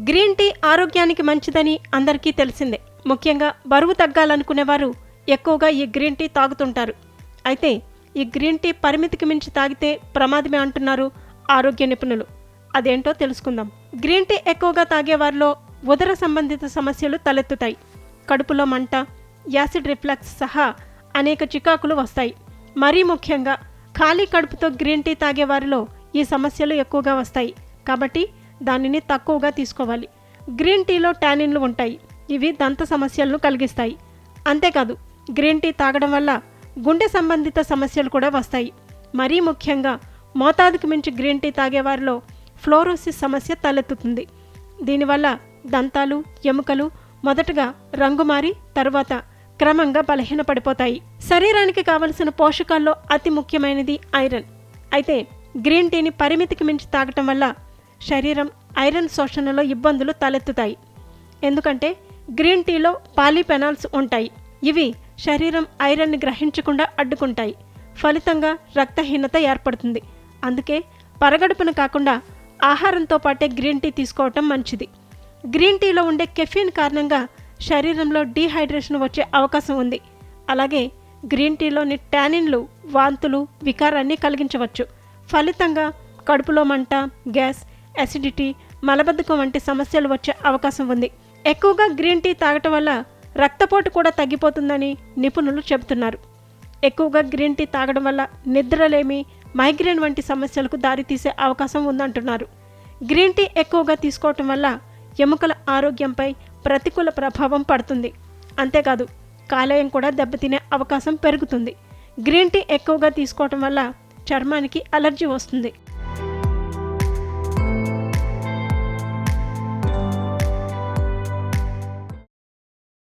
Green tea ఆరోగ్యానికి మంచిదని అందరికీ తెలిసిందే. ముఖ్యంగా బరువు తగ్గాలనుకునేవారు ఎక్కువగా ఈ గ్రీన్ టీ తాగుతుంటారు. అయితే ఈ గ్రీన్ టీ పరిమితికి మించి తాగితే ప్రమాదమే అంటున్నారు ఆరోగ్య నిపుణులు. అదేంటో తెలుసుకుందాం. గ్రీన్ టీ ఎక్కువగా తాగేవారిలో ఉదర సంబంధిత సమస్యలు తలెత్తుతాయి. కడుపులో మంట యాసిడ్ రిఫ్లక్స్ సహా అనేక చికాకులు వస్తాయి. మరీ ముఖ్యంగా ఖాళీ కడుపుతో గ్రీన్ టీ తాగేవారిలో ఈ సమస్యలు ఎక్కువగా వస్తాయి. కాబట్టి దానిని తక్కువగా తీసుకోవాలి. గ్రీన్ టీలో టానిన్లు ఉంటాయి. ఇవి దంత సమస్యలను కలిగిస్తాయి. అంతేకాదు గ్రీన్ టీ తాగడం వల్ల గుండె సంబంధిత సమస్యలు కూడా వస్తాయి. మరీ ముఖ్యంగా మోతాదుకు మించి గ్రీన్ టీ తాగేవారిలో ఫ్లోరోసిస్ సమస్య తలెత్తుతుంది. దీనివల్ల దంతాలు ఎముకలు మొదటగా రంగు మారి తరువాత క్రమంగా బలహీనపడిపోతాయి. శరీరానికి కావలసిన పోషకాల్లో అతి ముఖ్యమైనది ఐరన్. అయితే గ్రీన్ టీని పరిమితికి మించి తాగటం వల్ల శరీరం ఐరన్ శోషణలో ఇబ్బందులు తలెత్తుతాయి. ఎందుకంటే గ్రీన్ టీలో పాలీపెనాల్స్ ఉంటాయి. ఇవి శరీరం ఐరన్ని గ్రహించకుండా అడ్డుకుంటాయి. ఫలితంగా రక్తహీనత ఏర్పడుతుంది. అందుకే పరగడుపున కాకుండా ఆహారంతో పాటే గ్రీన్ టీ తీసుకోవటం మంచిది. గ్రీన్ టీలో ఉండే కెఫీన్ కారణంగా శరీరంలో డీహైడ్రేషన్ వచ్చే అవకాశం ఉంది. అలాగే గ్రీన్ టీలోని టానిన్లు వాంతులు వికారాన్ని కలిగించవచ్చు. ఫలితంగా కడుపులో మంట గ్యాస్ అసిడిటీ మలబద్ధకం వంటి సమస్యలు వచ్చే అవకాశం ఉంది. ఎక్కువగా గ్రీన్ టీ తాగటం వల్ల రక్తపోటు కూడా తగ్గిపోతుందని నిపుణులు చెబుతున్నారు. ఎక్కువగా గ్రీన్ టీ తాగడం వల్ల నిద్రలేమి మైగ్రేన్ వంటి సమస్యలకు దారితీసే అవకాశం ఉందంటున్నారు. గ్రీన్ టీ ఎక్కువగా తీసుకోవటం వల్ల ఎముకల ఆరోగ్యంపై ప్రతికూల ప్రభావం పడుతుంది. అంతేకాదు కాలేయం కూడా దెబ్బతినే అవకాశం పెరుగుతుంది. గ్రీన్ టీ ఎక్కువగా తీసుకోవటం వల్ల చర్మానికి అలర్జీ వస్తుంది.